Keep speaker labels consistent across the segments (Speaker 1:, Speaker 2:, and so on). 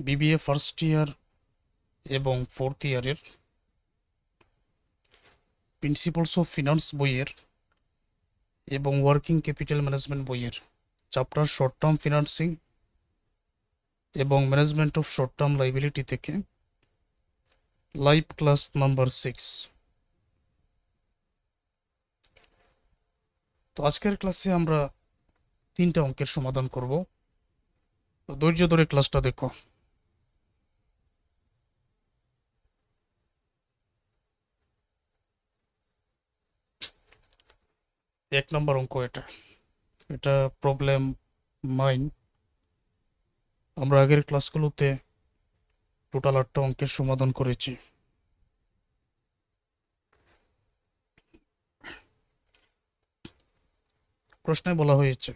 Speaker 1: BBA first year এবং fourth ইয়ারের principles of finance বইয়ের এবং ওয়ার্কিং ক্যাপিটাল ম্যানেজমেন্ট বইয়ের চ্যাপ্টার শর্ট টার্ম ফিনান্সিং এবং management of short term liability থেকে লাইভ ক্লাস নাম্বার সিক্স তো আজকের ক্লাসে আমরা তিনটা অঙ্কের সমাধান করব। ধৈর্য ধরে ক্লাসটা দেখো। এক নম্বর অঙ্ক এটা। এটা প্রবলেম মাইন আমরা আগের ক্লাসগুলোতে টোটাল আটটা অঙ্কের সমাধান করেছি। প্রশ্নে বলা হয়েছে,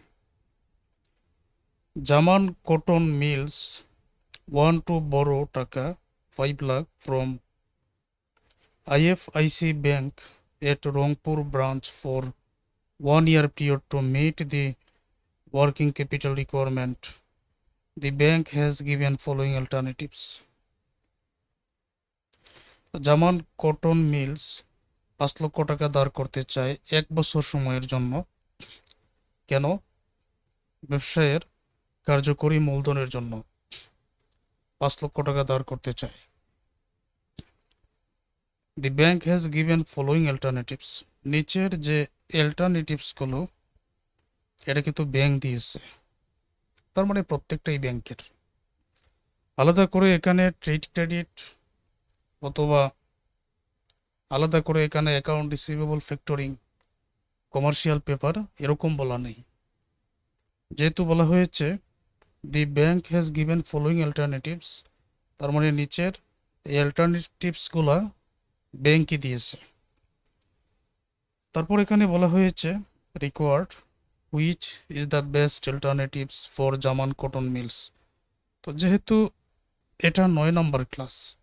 Speaker 1: Zaman cotton mills one two borrow taka five lakh from IFIC bank at Rangpur branch for one year period to meet the working capital requirement. The bank has given following alternatives. Zaman cotton mills পাঁচ লক্ষ টাকা দাঁড় করতে চায় এক বছর সময়ের জন্য। কেন? ব্যবসায়ের কার্যকরী মূলধনের জন্য। পাঁচ লক্ষ টাকা দাঁড় করতে চায়। The bank has given following alternatives নিচের যে অল্টারনেটিভসগুলো এটা কিন্তু ব্যাংক দিয়েছে। তার মানে প্রত্যেকটাই ব্যাংকের আলাদা করে এখানে ট্রেড ক্রেডিট অথবা আলাদা করে এখানে account receivable factoring commercial paper এরকম বলা নেই। যেহেতু বলা হয়েছে the bank has given following alternatives তার মানে নিচের এই অল্টারনেটিভসগুলা ব্যাংকই দিয়েছে। তারপর এখানে বলা হয়েছে required which is the best alternatives for Zaman cotton mills তো যেহেতু এটা নয় নম্বর ক্লাস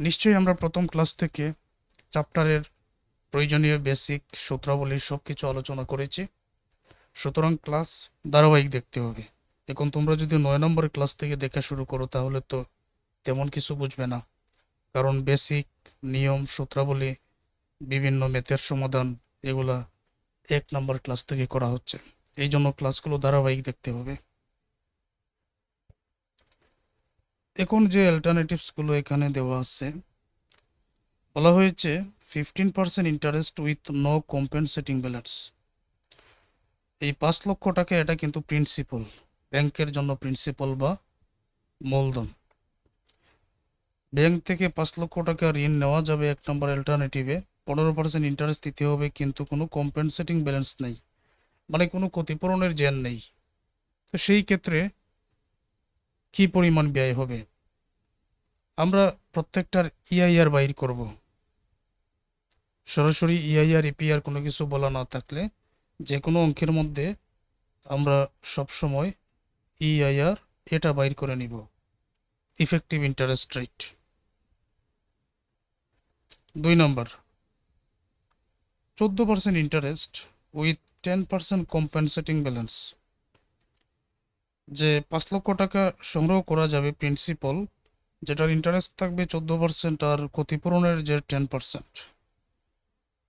Speaker 1: নিশ্চয়ই আমরা প্রথম ক্লাস থেকে চ্যাপ্টারের প্রয়োজনীয় বেসিক সূত্রাবলী সব কিছু আলোচনা করেছি। সুতরাং ক্লাস ধারাবাহিক দেখতে হবে। এখন তোমরা যদি নয় নম্বর ক্লাস থেকে দেখা শুরু করো, তাহলে তো তেমন কিছু বুঝবে না। কারণ বেসিক নিয়ম সূত্রাবলী বিভিন্ন ম্যাথের সমাধান এগুলা এক নম্বর ক্লাস থেকে করা হচ্ছে। এই জন্য ক্লাসগুলো ধারাবাহিক দেখতে হবে। এখন যে অ্যাল্টারনেটিভসগুলো এখানে দেওয়া আছে, বলা হয়েছে fifteen percent interest with no compensating balance এই পাঁচ লক্ষ টাকা এটা কিন্তু প্রিন্সিপাল ব্যাংকের জন্য প্রিন্সিপাল বা মূলধন। ব্যাংক থেকে পাঁচ লক্ষ টাকা ঋণ নেওয়া যাবে এক নম্বর অল্টারনেটিভে পনেরো পার্সেন্ট ইন্টারেস্ট দিতে হবে, কিন্তু কোনো কম্পেনসেটিং ব্যালেন্স নেই। মানে কোনো ক্ষতিপূরণের জ্ঞান নেই। তো সেই ক্ষেত্রে কি পরিমাণ ব্যয় হবে? আমরা প্রত্যেকটার ইআইআর বাইর করব। সরাসরি ইআইআর ইপিআর কোনো কিছু বলা না থাকলে যে কোনো অঙ্কের মধ্যে আমরা সবসময় ইআইআর এটা বাইর করে নিব। ইফেক্টিভ ইন্টারেস্ট রেট দুই নম্বর চোদ্দ percent interest with ten percent compensating balance যে পাঁচ লক্ষ টাকা সংগ্রহ করা যাবে প্রিন্সিপাল যেটার ইন্টারেস্ট থাকবে চোদ্দ পার্সেন্ট আর ক্ষতিপূরণের যে টেন পার্সেন্ট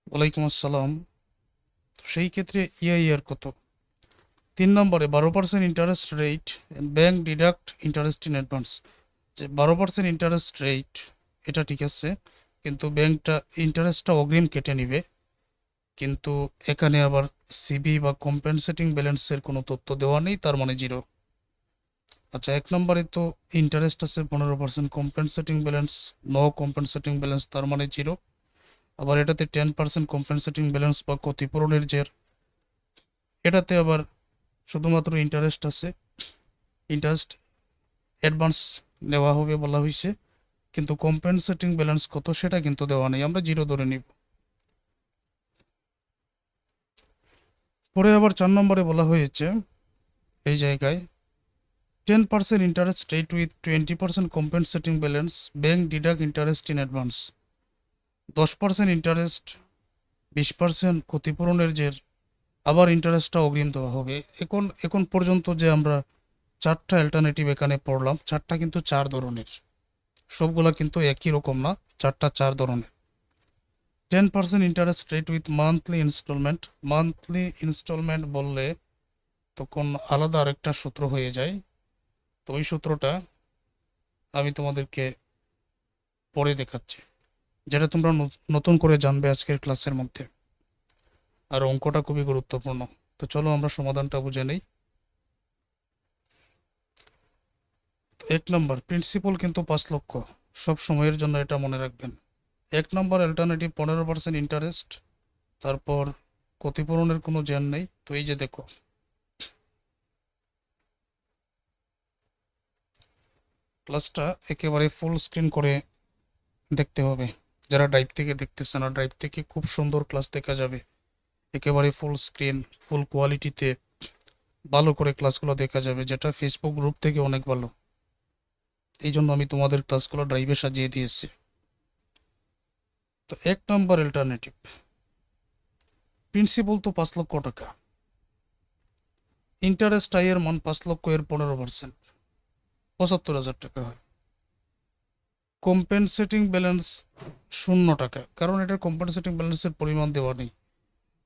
Speaker 1: ওয়ালাইকুম আসসালাম। সেই ক্ষেত্রে ইআইআর কত? তিন নম্বরে বারো percent interest rate bank deduct interest in advance যে বারো পার্সেন্ট ইন্টারেস্ট রেট এটা ঠিক আছে, কিন্তু ব্যাংকটা ইন্টারেস্টটা অগ্রিম কেটে নিবে। কিন্তু এখানে আবার সিবি বা কম্পেনসেটিং ব্যালেন্সের কোনো তথ্য দেওয়া নেই, তার মানে জিরো আচ্ছা এক নম্বরে তো ইন্টারেস্ট আছে পনেরো percent compensating balance no compensating balance তার মানে জিরো আবার এটাতে টেন পার্সেন্ট কম্পেনসেটিং ব্যালেন্স বা ক্ষতিপূরণের জের এটাতে আবার শুধুমাত্র ইন্টারেস্ট আছে। ইন্টারেস্ট অ্যাডভান্স নেওয়া হবে বলা হয়েছে কিন্তু কম্পেনসেটিং ব্যালেন্স কত সেটা কিন্তু দেওয়া নেই, আমরা জিরো ধরে নিব। পরে আবার চার নম্বরে বলা হয়েছে, এই জায়গায় ten percent interest rate with twenty percent compensating balance bank deduct interest in advance দশ পার্সেন্ট ইন্টারেস্ট বিশ পার্সেন্ট ক্ষতিপূরণের যে আবার ইন্টারেস্টটা অগ্রিম দেওয়া হবে। এখন এখন পর্যন্ত যে আমরা চারটা অ্যাল্টারনেটিভ এখানে পড়লাম, চারটা কিন্তু চার ধরনের। সবগুলা কিন্তু একই রকম না, চারটা চার ধরনের। Ten percent interest rate with monthly instalment monthly instalment বললে তখন আলাদা আরেকটা সূত্র হয়ে যায়। তো ওই সূত্রটা আমি তোমাদেরকে পরে দেখাচ্ছি, যেটা তোমরা নতুন করে জানবে আজকের ক্লাসের মধ্যে। আর অঙ্কটা খুবই গুরুত্বপূর্ণ। তো চলো আমরা সমাধানটা বুঝে নেই। এক নম্বর প্রিন্সিপাল কিন্তু পাঁচ লক্ষ। সব সময়ের জন্য এটা মনে রাখবেন। এক নম্বর অল্টারনেটিভ পনেরো পার্সেন্ট ইন্টারেস্ট তারপর ক্ষতিপূরণের কোনো জ্ঞান নেই। তো এই যে দেখো। ক্লাসটা একেবারে ফুল স্ক্রিন করে দেখতে হবে। যারা ড্রাইভ থেকে দেখতেছে না ড্রাইভ থেকে খুব সুন্দর ক্লাস দেখা যাবে। একেবারে ফুল স্ক্রিন ফুল কোয়ালিটিতে ভালো করে ক্লাসগুলো দেখা যাবে, যেটা ফেসবুক গ্রুপ থেকে অনেক ভালো। এই জন্য আমি তোমাদের ক্লাসগুলো ড্রাইভে সাজিয়ে দিয়েছি। তো এক নম্বর অল্টারনেটিভ প্রিন্সিপাল তো পাঁচ লক্ষ টাকা। ইন্টারেস্ট আয়ের মান পাঁচ লক্ষ এর পনেরো পার্সেন্ট পঁচাত্তর হাজার টাকা হয়। কম্পেনসেটিং ব্যালেন্স শূন্য টাকা। কারণ এটার কম্পেনসেটিং ব্যালেন্সের পরিমাণ দেওয়া নেই।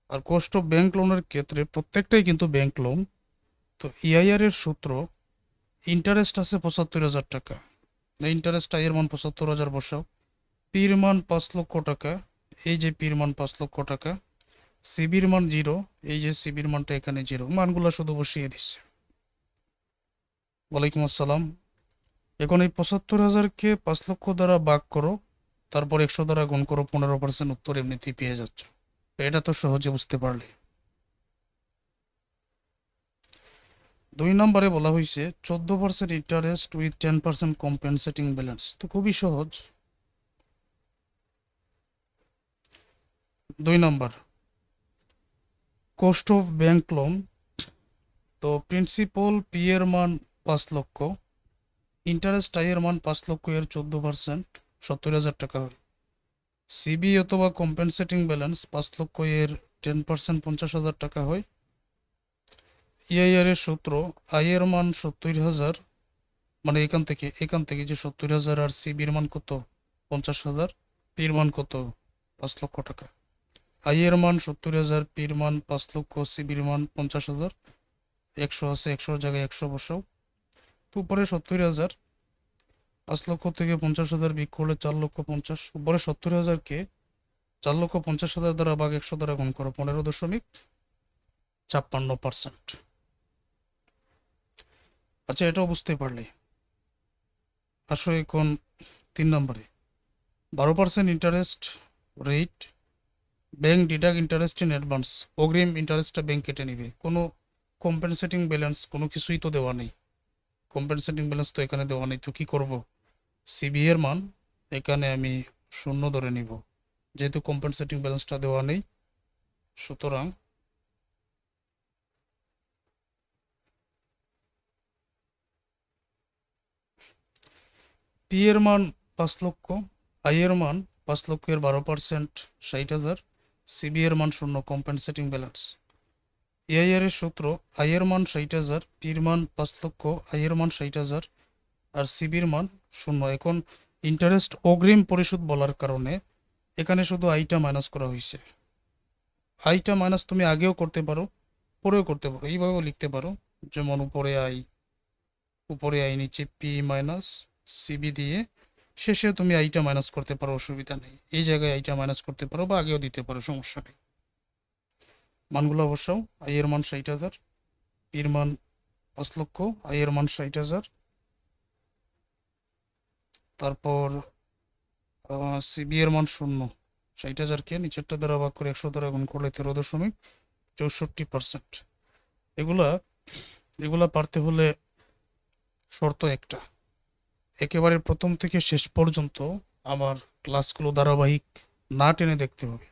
Speaker 1: আর অফ ব্যাংক লোনের ক্ষেত্রে প্রত্যেকটাই কিন্তু ব্যাংক লোন তো ইআইআর এর সূত্র ইন্টারেস্ট আছে পঁচাত্তর হাজার টাকা। ইন্টারেস্ট আয়ের মান পঁচাত্তর হাজার বসাও। পির মান পাঁচ লক্ষ টাকা, এই যে পির মান পাঁচ লক্ষ টাকা সিবির মান জিরো, এই যে সিবির মানটা এখানে জিরো, মানগুলো শুধু বসিয়ে দিচ্ছে। ওয়ালাইকুম আসসালাম। এখন এই পঁচাত্তর হাজারকে পাঁচ লক্ষ দ্বারা ভাগ করো, তারপর একশো দ্বারা গুণ করো, পনেরো পার্সেন্ট উত্তর এমনিতেই পেয়ে যাচ্ছ। এটা তো সহজে বুঝতে পারলে। দুই নম্বরে বলা হয়েছে চোদ্দ percent interest with ten percent compensating balance তো খুবই সহজ। দুই নম্বর। কোস্ট অফ ব্যাংক লোন তো প্রিন্সিপাল পি এর মান পাঁচ লক্ষ ইন্টারেস্ট আয়ের মান পাঁচ লক্ষ এর চোদ্দ পার্সেন্ট সত্তর হাজার টাকা হয় সিবি অথবা কম্পেনসেটিং ব্যালেন্স পাঁচ লক্ষ এর টেন পার্সেন্ট পঞ্চাশ হাজার টাকা হয়। ইআইআর এর সূত্র আয়ের মান সত্তর হাজার মানে এখান থেকে এখান থেকে যে সত্তর হাজার আর সিবির মান কত? পঞ্চাশ হাজার পির মান কত? পাঁচ লক্ষ টাকা। আয়ের মান সত্তর হাজার, পির মান পাঁচ লক্ষ সিবির মান পঞ্চাশ হাজার। একশো আছে, একশোর জায়গায় একশো বসাও। তো উপরে সত্তর হাজার, পাঁচ লক্ষ থেকে পঞ্চাশ হাজার বিক করলে চার লক্ষ পঞ্চাশ। উপরে সত্তর হাজারকে চার লক্ষ পঞ্চাশ হাজার দ্বারা ভাগ একশো দ্বারা গুণ করো, পনেরো দশমিক ছাপ্পান্ন পার্সেন্ট। আচ্ছা এটাও বুঝতে পারলে। আসো এখন তিন নম্বরে। বারো percent interest rate bank deduct interest in advance অগ্রিম ইন্টারেস্টটা ব্যাংক কেটে নিবে। কোনো কম্পেনসেটিং ব্যালেন্স কোনো কিছুই তো দেওয়া নেই। কম্পেনসেটিং ব্যালেন্স তো এখানে দেওয়া নেই, তো কী করব? সিবি এর মান এখানে আমি শূন্য ধরে নিব। যেহেতু কম্পেনসেটিং ব্যালেন্সটা দেওয়া নেই, সুতরাং পি এর মান পাঁচ লক্ষ আই এর মান পাঁচ লক্ষের বারো পার্সেন্ট ষাট হাজার। সিবি এর মান শূন্য কম্পেনসেটিং ব্যালেন্স এআইআর এর সূত্র আয়ের মান ষাট হাজার পির মান পাঁচ লক্ষ আয়ের মান ষাট হাজার, আর সিবির মান শূন্য। এখন ইন্টারেস্ট অগ্রিম পরিশোধ বলার কারণে এখানে শুধু আইটা মাইনাস করা হয়েছে। আইটা মাইনাস তুমি আগেও করতে পারো, পরেও করতে পারো। এইভাবেও লিখতে পারো, যেমন উপরে আই উপরে আই নিচে পি মাইনাস সিবি দিয়ে শেষে তুমি আইটা মাইনাস করতে পারো, অসুবিধা নেই। এই জায়গায় আইটা মাইনাস করতে পারো বা আগেও দিতে পারো, সমস্যা নেই। মানগুলো অবশ্য আই এর মান ষাট হাজার পির মান পাঁচ লক্ষ আই এর মান ষাট হাজার। তারপর সিবি এর মান শূন্য, ষাট হাজারকে নিচেরটা দ্বারা ভাগ করে একশো দ্বারা গুণ করলে তেরো দশমিক চৌষট্টি পার্সেন্ট এগুলা এগুলা পারতে হলে শর্ত একটা। একেবারে প্রথম থেকে শেষ পর্যন্ত আমার ক্লাসগুলো ধারাবাহিক না টেনে দেখতে হবে।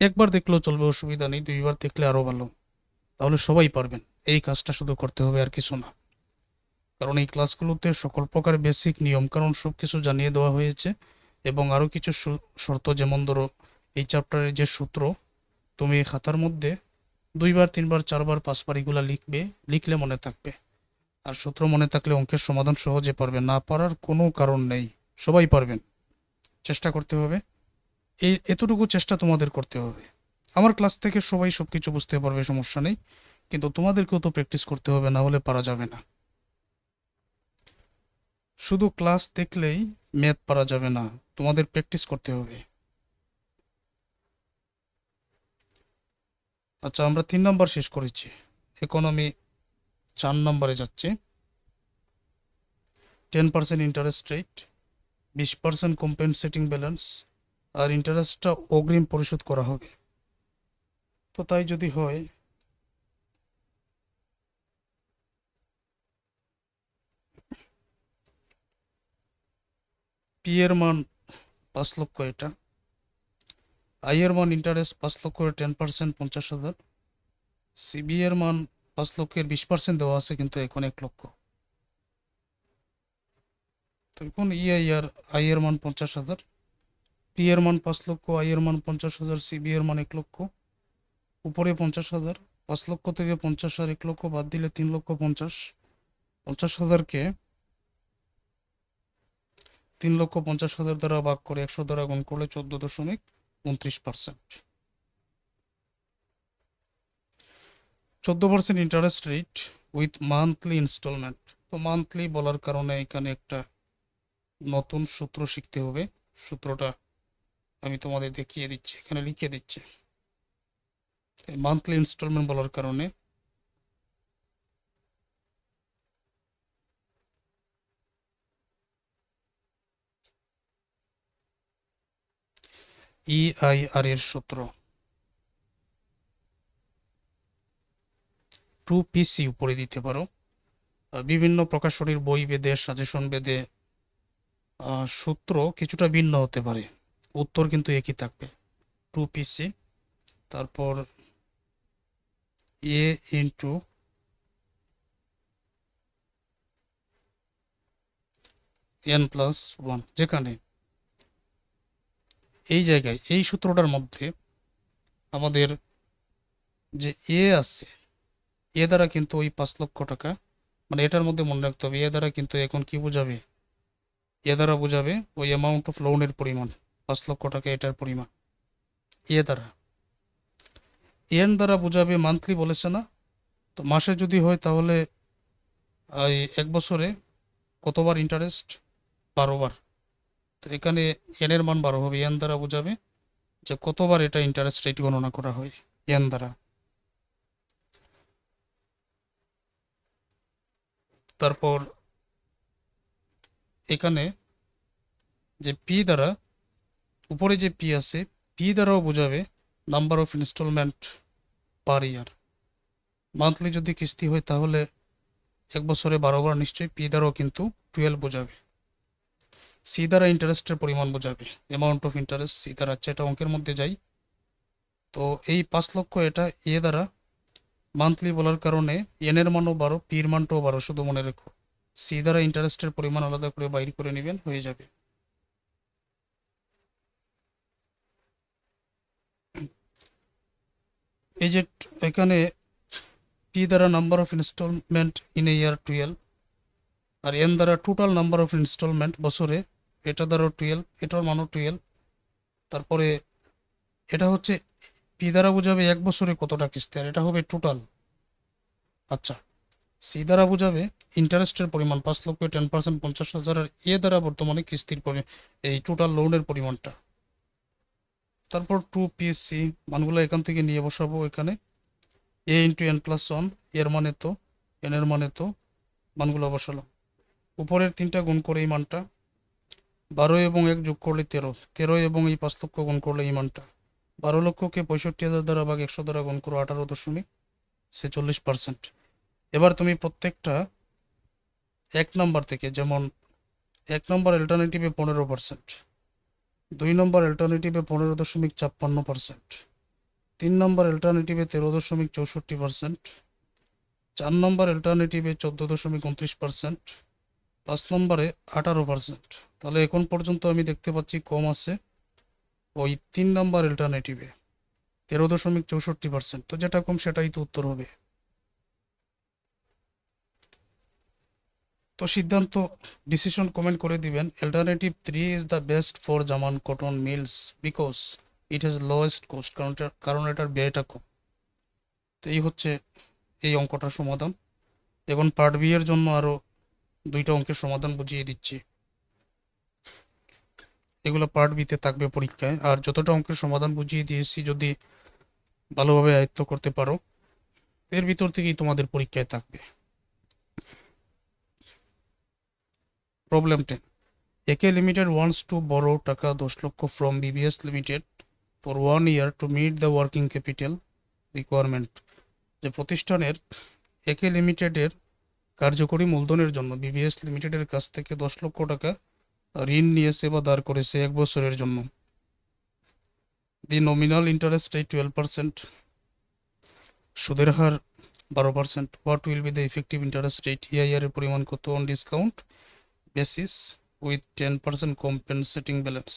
Speaker 1: একবার দেখলেও চলবে, অসুবিধা নেই, দুইবার দেখলে আরও ভালো। তাহলে সবাই পারবেন, এই কাজটা শুধু করতে হবে আর কিছু না। কারণ এই ক্লাসগুলোতে সকল প্রকার বেসিক নিয়ম কারণ সব কিছু জানিয়ে দেওয়া হয়েছে এবং আরও কিছু শর্ত যেমন ধরো, এই চ্যাপ্টারের যে সূত্র, তুমি খাতার মধ্যে দুইবার, তিনবার, চারবার, পাঁচবার এগুলা লিখবে, লিখলে মনে থাকবে। আর সূত্র মনে থাকলে অঙ্কের সমাধান সহজে পারবেন না পারার কোনো কারণ নেই। সবাই পারবেন। চেষ্টা করতে হবে। এই এতটুকু চেষ্টা তোমাদের করতে হবে। আমার ক্লাস থেকে সবাই সব কিছু বুঝতে পারবে, সমস্যা নেই। কিন্তু তোমাদেরকেও তো প্র্যাকটিস করতে হবে, না হলে পারা যাবে না। শুধু ক্লাস দেখলেই ম্যাথ পারা যাবে না, তোমাদের প্র্যাকটিস করতে হবে। আচ্ছা আমরা তিন নম্বর শেষ করেছি। ইকোনমি চার নম্বরে যাচ্ছে। টেন পার্সেন্ট ইন্টারেস্ট রেট বিশ পার্সেন্ট কম্পেনসেটিং ব্যালেন্স আর ইন্টারেস্টটা অগ্রিম পরিশোধ করা হবে। তো তাই যদি হয় পি এর মান পাঁচ লক্ষ এটা। আই এর মান ইন্টারেস্ট পাঁচ লক্ষ টেন পার্সেন্ট পঞ্চাশ হাজার। সিবি এর মান পাঁচ লক্ষের বিশ পার্সেন্ট দেওয়া আছে, কিন্তু এখন এক লক্ষ। তো এখন ইআই আর আই এর মান পঞ্চাশ হাজার। পি এর মান পাঁচ লক্ষ আই এর মান পঞ্চাশ হাজার সিবি এর মান এক লক্ষ। উপরে পঞ্চাশ হাজার, পাঁচ লক্ষ থেকে পঞ্চাশ আর এক লক্ষ বাদ দিলে তিন লক্ষ পঞ্চাশ। পঞ্চাশ হাজারকে তিন লক্ষ পঞ্চাশ হাজার দ্বারা ভাগ করে একশো দ্বারা গুণ করলে চোদ্দ দশমিক উনত্রিশ পার্সেন্ট চোদ্দ percent interest rate with monthly instalment তো মান্থলি বলার কারণে এখানে একটা নতুন সূত্র শিখতে হবে। সূত্রটা আমি তোমাদের দেখিয়ে দিচ্ছি, এখানে লিখে দিচ্ছি। মান্থলি ইনস্টলমেন্ট বলার কারণে ইআইআর এর সূত্র। টু পিসি উপরে দিতে পারো। বিভিন্ন প্রকাশনীর বই বেদে সাজেশন বেদে সূত্র কিছুটা ভিন্ন হতে পারে। উত্তর কিন্তু একই থাকবে। টু পিসি তারপর A into N plus one যেখানে এই জায়গায়, এই সূত্রটার মধ্যে আমাদের যে এ আছে এ দ্বারা কিন্তু ওই পাঁচ লক্ষ টাকা মানে এটার মধ্যে মনে রাখতে হবে, এ দ্বারা কিন্তু এখন কি বোঝাবে? এ দ্বারা বোঝাবে ওই অ্যামাউন্ট অফ লোনের পরিমাণ, পাঁচ লক্ষ টাকা এটার পরিমাণ। এ দ্বারা। এন দ্বারা বোঝাবে মান্থলি বলেছে না? তো মাসে যদি হয় তাহলে, এই এক বছরে কতবার ইন্টারেস্ট বারো বার। তো এখানে এনের মান বারো হবে। এন দ্বারা বোঝাবে যে কতবার এটা ইন্টারেস্ট রেট গণনা করা হয়। এন দ্বারা। তারপর এখানে যে পি দ্বারা, উপরে যে পি আছে পি দ্বারাও বোঝাবে number of instalment per year monthly যদি কিস্তি হয়, তাহলে এক বছরে বারো বার নিশ্চয়ই পি দ্বারাও কিন্তু টুয়েলভ বোঝাবে। সি দ্বারা ইন্টারেস্টের পরিমাণ বোঝাবে। অ্যামাউন্ট অফ ইন্টারেস্ট সি দ্বারা আচ্ছা এটা অঙ্কের মধ্যে যাই তো এই পাঁচ লক্ষ এটা এ দ্বারা মান্থলি বলার কারণে এনের মানও বারো, পির মানটাও বারো, শুধু মনে রেখো। সি দ্বারা ইন্টারেস্টের পরিমাণ আলাদা করে বাইর করে নেবেন, হয়ে যাবে। এই যে এখানে পি দ্বারা number of instalment in a year twelve R N দ্বারা টোটাল নাম্বার অফ ইনস্টলমেন্ট বছরে, এটা দ্বারা টুয়েলভ এটার মানও টুয়েলভ তারপরে, এটা হচ্ছে পি দ্বারা বোঝাবে এক বছরে কতটা কিস্তি? আর এটা হবে টোটাল আচ্ছা সি দ্বারা বোঝাবে ইন্টারেস্টের পরিমাণ পাঁচ লক্ষ টেন পার্সেন্ট পঞ্চাশ হাজার আর এ দ্বারা বর্তমানে কিস্তির এই টোটাল লোনের পরিমাণটা। তারপর টু পিএসসি মানগুলো এখান থেকে নিয়ে বসাবো এখানে। এ ইন্টু এন প্লাস ওয়ানের মানে তো এন এর মানে তো, মানগুলো বসালাম। উপরের তিনটা গুণ করে এই মানটা। বারো এবং এক যোগ করলে তেরো। তেরো এবং এই পাঁচ লক্ষ গুণ করলে এই মানটা। বারো লক্ষকে পঁয়ষট্টি হাজার দ্বারা ভাগ একশো দ্বারা গুণ করো আঠারো দশমিক ছেচল্লিশ পার্সেন্ট এবার তুমি প্রত্যেকটা এক নম্বর থেকে, যেমন এক নম্বর অল্টারনেটিভে পনেরো পার্সেন্ট দুই নম্বর অল্টারনেটিভে পনেরো দশমিক ছাপ্পান্ন পার্সেন্ট তিন নম্বর অল্টারনেটিভে তেরো দশমিক চৌষট্টি পার্সেন্ট চার নম্বর অল্টারনেটিভে চোদ্দ দশমিক উনত্রিশ পার্সেন্ট পাঁচ নম্বরে আঠারো পার্সেন্ট তাহলে এখন পর্যন্ত আমি দেখতে পাচ্ছি কম আছে। ওই তিন নম্বর অল্টারনেটিভে তেরো দশমিক চৌষট্টি পার্সেন্ট তো যেটা কম সেটাই তো উত্তর হবে। তো সিদ্ধান্ত ডিসিশন কমেন্ট করে দিবেন। Alternative three is the best for Zaman cotton mills because it has lowest cost কারণ কারণ এটার ব্যয়টা কম। তো এই হচ্ছে এই অঙ্কটার সমাধান। এখন পার্ট বি এর জন্য আরও দুইটা অঙ্কের সমাধান বুঝিয়ে দিচ্ছি। এগুলো পার্ট বিতে থাকবে পরীক্ষায়। আর যতটা অঙ্কের সমাধান বুঝিয়ে দিয়েছি, যদি ভালোভাবে আয়ত্ত করতে পারো, এর ভিতর থেকেই তোমাদের পরীক্ষায় থাকবে। Problem ten AK limited wants to borrow taka দশ লক্ষ from BBS limited for one year to meet the working capital requirement যে প্রতিষ্ঠানের একে লিমিটেডের কার্যকরী মূলধনের জন্য বিবিএস লিমিটেডের কাছ থেকে দশ লক্ষ টাকা ঋণ নিয়ে সেবা দাঁড় করেছে এক বছরের জন্য। The nominal interest rate twelve percent সুদের হার বারো percent what will be the effective interest rate EIR এর পরিমাণ কত? On discount basis with ten percent compensating balance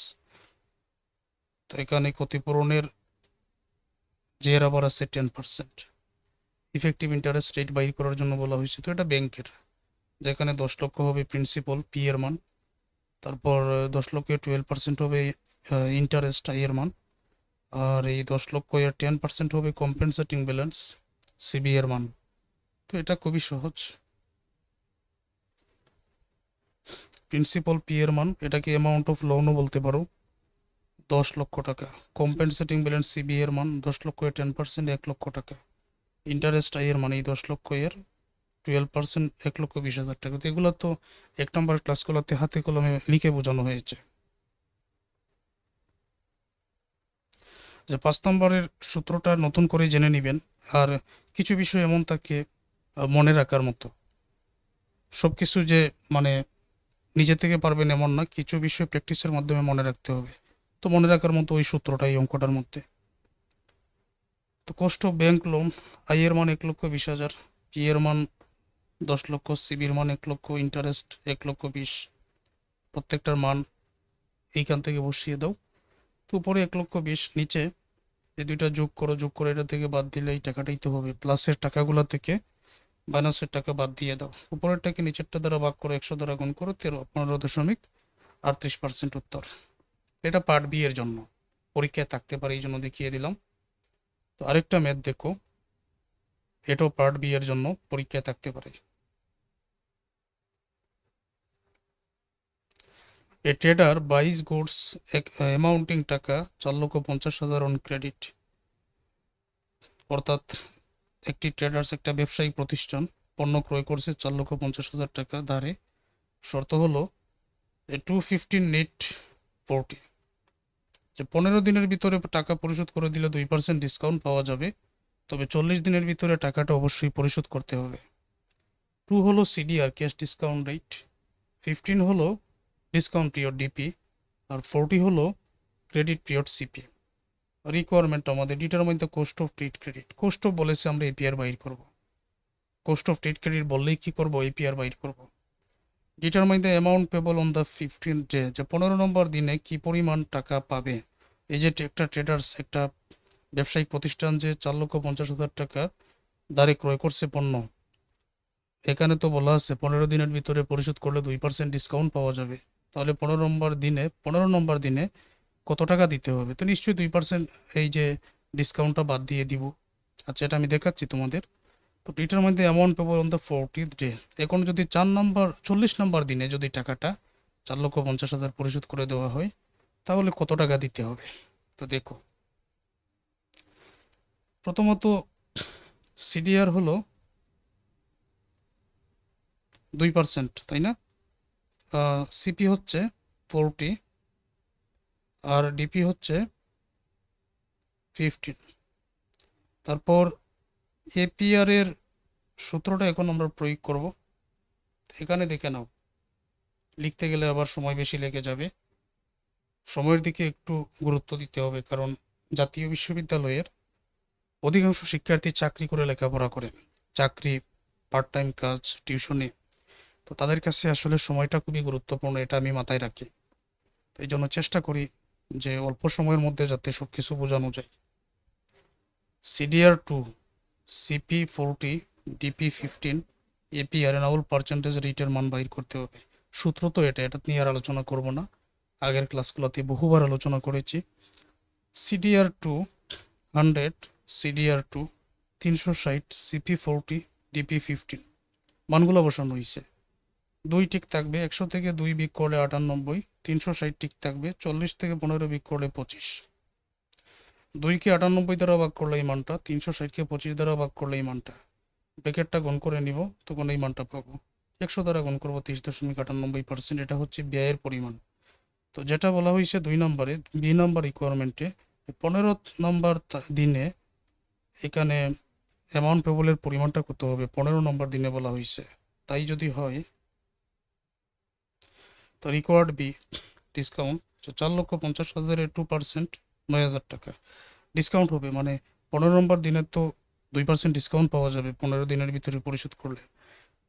Speaker 1: তো এখানে ক্ষতিপূরণের যে আবার আছে ten percent effective interest rate বাইর করার জন্য বলা হয়েছে। তো এটা ব্যাংকের, যেখানে দশ লক্ষ হবে প্রিন্সিপাল পি এর মান। তারপর দশ লক্ষে টুয়েলভ পার্সেন্ট হবে ইন্টারেস্ট এর মান আর এই দশ লক্ষ এর টেন পার্সেন্ট হবে কম্পেনসেটিং ব্যালেন্স সিবি এর মান তো এটা খুবই সহজ। প্রিন্সিপাল পি এর মান এটাকে অ্যামাউন্ট অফ লোনও বলতে পারো, দশ লক্ষ টাকা। কম্পেনসেটিং ব্যালেন্স সিবি এর মান দশ লক্ষ এর টেন পার্সেন্ট এক লক্ষ টাকা। ইন্টারেস্ট আই এর মানে এই দশ লক্ষ এর টুয়েলভ পার্সেন্ট এক লক্ষ বিশ হাজার টাকা। তো এগুলো তো এক নম্বর ক্লাসগুলোতে হাতে কলমে লিখে বোঝানো হয়েছে। যে পাঁচ নম্বরের সূত্রটা নতুন করে জেনে নেবেন। আর কিছু বিষয় এমন থাকে মনে রাখার মতো। সব কিছু যে মানে নিজে থেকে পারবেন এমন না, কিছু বিষয় প্র্যাকটিসের মাধ্যমে মনে রাখতে হবে। তো মনে রাখার মতো ওই সূত্রটা, এই অঙ্কটার মধ্যে। তো কষ্ট ব্যাংক লোন আই মান এক লক্ষ বিশ হাজার পি এর মান দশ লক্ষ সিবির মান, এক লক্ষ ইন্টারেস্ট এক লক্ষ বিশ। প্রত্যেকটার মান এইখান থেকে বসিয়ে দাও। তো উপরে এক লক্ষ বিশ, নিচে এই দুইটা যোগ করো, যোগ করে এটা থেকে বাদ দিলে এই টাকাটাই তো হবে। প্লাসের টাকাগুলো থেকে মাইনাসের টাকা বাদ দিয়ে দাও। উপরের উপরেরটাকে নিচেরটা দ্বারা ভাগ করো একশো দ্বারা গুণ করো, তেরো, পনেরো দশমিক আটত্রিশ পার্সেন্ট উত্তর। এটা পার্ট বি এর জন্য। পরীক্ষায় থাকতে পারে, এই জন্য দেখিয়ে দিলাম। তো আরেকটা ম্যাথ দেখো। এটাও পার্ট বি এর জন্য পরীক্ষায় থাকতে পারে। এ ট্রেডার বাইশ গুডস অ্যামাউন্টিং টাকা চার লক্ষ পঞ্চাশ হাজার অন ক্রেডিট অর্থাৎ একটি ট্রেডার্স একটা ব্যবসায়িক প্রতিষ্ঠান পণ্য ক্রয় করছে চার লক্ষ পঞ্চাশ হাজার টাকা ধারে। শর্ত হলো টু ফিফটিন নেট ফোরটি যে পনেরো দিনের ভিতরে টাকা পরিশোধ করে দিলে দুই পার্সেন্ট ডিসকাউন্ট পাওয়া যাবে। তবে চল্লিশ দিনের ভিতরে টাকাটা অবশ্যই পরিশোধ করতে হবে। টু হলো CDR, cash discount rate. Fifteen হলো ডিসকাউন্ট পিরিয়ড ডিপি। আর ফোরটি হলো ক্রেডিট পিরিয়ড সিপি। রিকোয়ারমেন্ট আমাদের determine the cost of trade credit. Cost of বলেছে আমরা এপিআর বাইর করব। কোস্ট অফ ট্রেড ক্রেডিট বললেই কি করব? এপিআর বাইর করব। Determine the amount payable on the fifteen day, যে পনেরো নম্বর দিনে কি পরিমাণ টাকা পাবে? এই যে একটা ট্রেডার্স, একটা ব্যবসায়িক প্রতিষ্ঠান যে চার লক্ষ পঞ্চাশ হাজার টাকা দাঁড়ে ক্রয় করছে পণ্য, এখানে তো বলা আছে পনেরো দিনের ভিতরে পরিশোধ করলে দুই পার্সেন্ট ডিসকাউন্ট পাওয়া যাবে। তাহলে পনেরো নম্বর দিনে, পনেরো নম্বর দিনে কত টাকা দিতে হবে? তো নিশ্চয়ই দুই পার্সেন্ট এই যে ডিসকাউন্টটা বাদ দিয়ে দিব। আচ্ছা এটা আমি দেখাচ্ছি তোমাদের। তো এটার মধ্যে amount payable on the fortieth day এখন যদি চার নম্বর, চল্লিশ নম্বর দিনে যদি টাকাটা চার লক্ষ পঞ্চাশ হাজার পরিশোধ করে দেওয়া হয়, তাহলে কত টাকা দিতে হবে? তো দেখো প্রথমত সিডিআর হলো দুই পার্সেন্ট, তাই না? সিপি হচ্ছে ফোরটি, আর ডিপি হচ্ছে ফিফটিন তারপর এপিআর এর সূত্রটা এখন আমরা প্রয়োগ করব। এখানে দেখে নাও। লিখতে গেলে আবার সময় বেশি লেগে যাবে। সময়ের দিকে একটু গুরুত্ব দিতে হবে, কারণ জাতীয় বিশ্ববিদ্যালয়ের অধিকাংশ শিক্ষার্থী চাকরি করে লেখাপড়া করে, চাকরি পার্ট টাইম কাজ টিউশনি তো তাদের কাছে আসলে সময়টা খুবই গুরুত্বপূর্ণ, এটা আমি মাথায় রাখি। তো এই জন্য চেষ্টা করি যে অল্প সময়ের মধ্যে যাতে সব কিছু বোঝানো যায়। CDR to CP forty DP fifteen APR annual percentage রেটের মান বাইর করতে হবে। সূত্র তো এটা এটা নিয়ে আর আলোচনা করব না। আগের ক্লাসগুলোতে বহুবার আলোচনা করেছি। CDR to hundred CDR to তিনশো ষাট সিপি ফোরটি ডিপি ফিফটিন। মানগুলো বসানো হয়েছে দুই টিক থাকবে একশো থেকে দুই বিক করলে আটানব্বই, তিনশো ষাট টিক থাকবে চল্লিশ থেকে পনেরো বিক করলে পঁচিশ। দুইকে আটানব্বই দ্বারা ভাগ করলে এই মানটা, তিনশো ষাটকে পঁচিশ দ্বারা ভাগ করলে এই মানটা। ব্রেকেটটা গুণ করে নিব, তখন এই মানটা পাবো। একশো দ্বারা গুণ করব তিরিশ দশমিক আটানব্বই পার্সেন্ট, এটা হচ্ছে ব্যয়ের পরিমাণ। তো যেটা বলা হয়েছে দুই নম্বরে, বি নম্বর রিকোয়ারমেন্টে পনেরো নম্বর দিনে এখানে অ্যামাউন্ট পেবলের পরিমাণটা কত হবে। পনেরো নম্বর দিনে বলা হয়েছে। তাই যদি হয়, তো রিকোয়ার্ড বি ডিসকাউন্ট চার লক্ষ পঞ্চাশ হাজারের টু পার্সেন্ট নয় হাজার টাকা। ডিসকাউন্ট হবে মানে পনেরো নম্বর দিনে তো দুই পার্সেন্ট ডিসকাউন্ট পাওয়া যাবে পনেরো দিনের ভিতরে পরিশোধ করলে।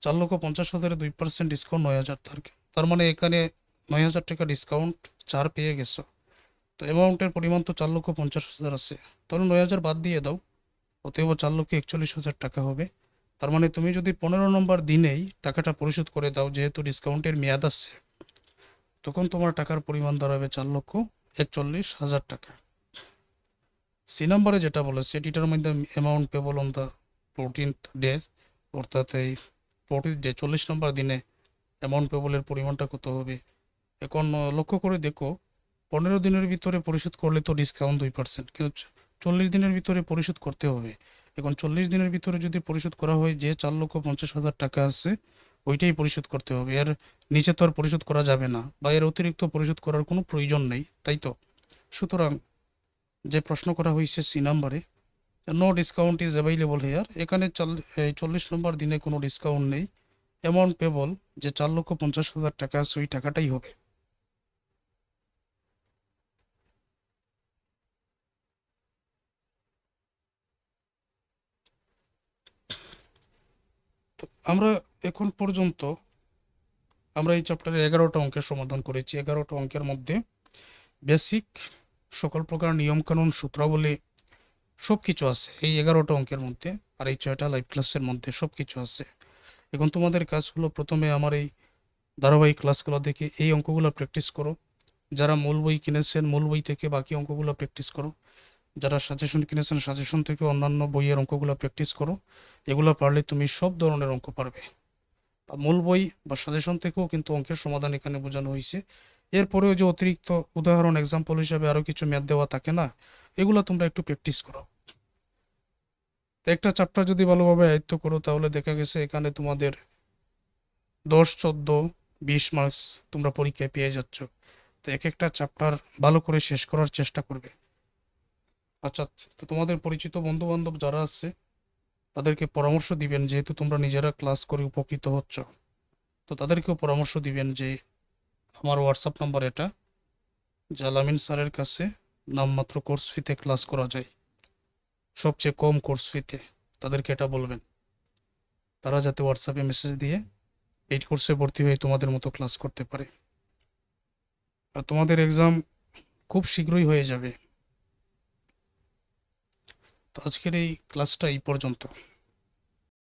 Speaker 1: চার লক্ষ পঞ্চাশ হাজারে দুই পার্সেন্ট ডিসকাউন্ট নয় হাজার থাকে তার মানে এখানে নয় হাজার টাকা ডিসকাউন্ট চার পেয়ে গেছো। তো অ্যামাউন্টের পরিমাণ তো চার লক্ষ পঞ্চাশ হাজার আছে। তাহলে নয় হাজার বাদ দিয়ে দাও। অতএব চার লক্ষ একচল্লিশ হাজার টাকা হবে। তার মানে তুমি যদি পনেরো নম্বর দিনেই টাকাটা পরিশোধ করে দাও, যেহেতু ডিসকাউন্টের মেয়াদ আসছে, তখন তোমার টাকার পরিমাণ দাঁড়াবে চার লক্ষ একচল্লিশ হাজার টাকা। সি নাম্বারে যেটা বলেছে এটিটার মধ্যে amount payable on the fourteenth day অর্থাৎ এই ফোরটিন ডে চল্লিশ নম্বর দিনে অ্যামাউন্ট পেবলের পরিমাণটা কত হবে? এখন, লক্ষ্য করে দেখো, পনেরো দিনের ভিতরে পরিশোধ করলে তো ডিসকাউন্ট দুই পার্সেন্ট কিন্তু চল্লিশ দিনের ভিতরে পরিশোধ করতে হবে। এখন চল্লিশ দিনের ভিতরে যদি পরিশোধ করা হয়, যে চার লক্ষ পঞ্চাশ হাজার টাকা আছে, ওইটাই পরিশোধ করতে হবে। এর নিচে তো আর পরিশোধ করা যাবে না বা এর অতিরিক্ত পরিশোধ করার কোনো প্রয়োজন নেই, তাই তো? সুতরাং যে প্রশ্ন করা হয়েছে সি নাম্বারে no discount is available here এখানে চল্লিশ নম্বর দিনে কোনো ডিসকাউন্ট নেই। অ্যামাউন্ট পেবল যে চার লক্ষ পঞ্চাশ হাজার টাকা আছে, ওই টাকাটাই হবে। তো আমরা এখন পর্যন্ত আমরা এই চ্যাপ্টারের এগারোটা অঙ্কের সমাধান করেছি। এগারোটা অঙ্কের মধ্যে বেসিক সকল প্রকার নিয়মকানুন, সূত্রাবলী সব কিছু আছে। এই এগারোটা অঙ্কের মধ্যে আর এই ছয়টা লাইভ ক্লাসের মধ্যে সব কিছু আছে। এখন তোমাদের কাজ হলো প্রথমে আমার এই ধারাবাহিক ক্লাসগুলো দেখে এই অঙ্কগুলো প্র্যাকটিস করো। যারা মূল বই কিনেছেন, মূল বই থেকে বাকি অঙ্কগুলো প্র্যাকটিস করো। যারা সাজেশন কিনেছেন সাজেশন থেকে অন্যান্য বইয়ের অঙ্কগুলো প্র্যাকটিস করো। এগুলো পারলে তুমি সব ধরনের অঙ্ক পারবে। মূল বই বা সাজেশন থেকেও কিন্তু অঙ্কের সমাধান এখানে বোঝানো হয়েছে। এরপরেও যে অতিরিক্ত উদাহরণ এক্সাম্পল হিসাবে আরও কিছু ম্যাথ দেওয়া থাকে না, এগুলো তোমরা একটু প্র্যাকটিস করো। একটা চ্যাপ্টার যদি ভালোভাবে আয়ত্ত করো, তাহলে দেখা গেছে এখানে তোমাদের দশ, চোদ্দ, বিশ মার্কস তোমরা পরীক্ষায় পেয়ে যাচ্ছ। তো এক একটা চ্যাপ্টার ভালো করে শেষ করার চেষ্টা করবে। আচ্ছা তো তোমাদের পরিচিত বন্ধু বান্ধব যারা আছে, তাদেরকে পরামর্শ দিবেন যেহেতু তোমরা নিজেরা ক্লাস করে উপকৃত হচ্ছ। তো তাদেরকেও পরামর্শ দিবেন যে আমার হোয়াটসঅ্যাপ নাম্বার এটা জালামিন স্যারের কাছে নামমাত্র কোর্স ফিতে ক্লাস করা যায়। সবচেয়ে কম কোর্স ফিতে তাদেরকে এটা বলবেন। তারা যাতে হোয়াটসঅ্যাপে মেসেজ দিয়ে এই কোর্সে ভর্তি হয়ে তোমাদের মতো ক্লাস করতে পারে। আর তোমাদের এক্সাম খুব শীঘ্রই হয়ে যাবে। তো আজকের এই ক্লাসটা এই পর্যন্ত।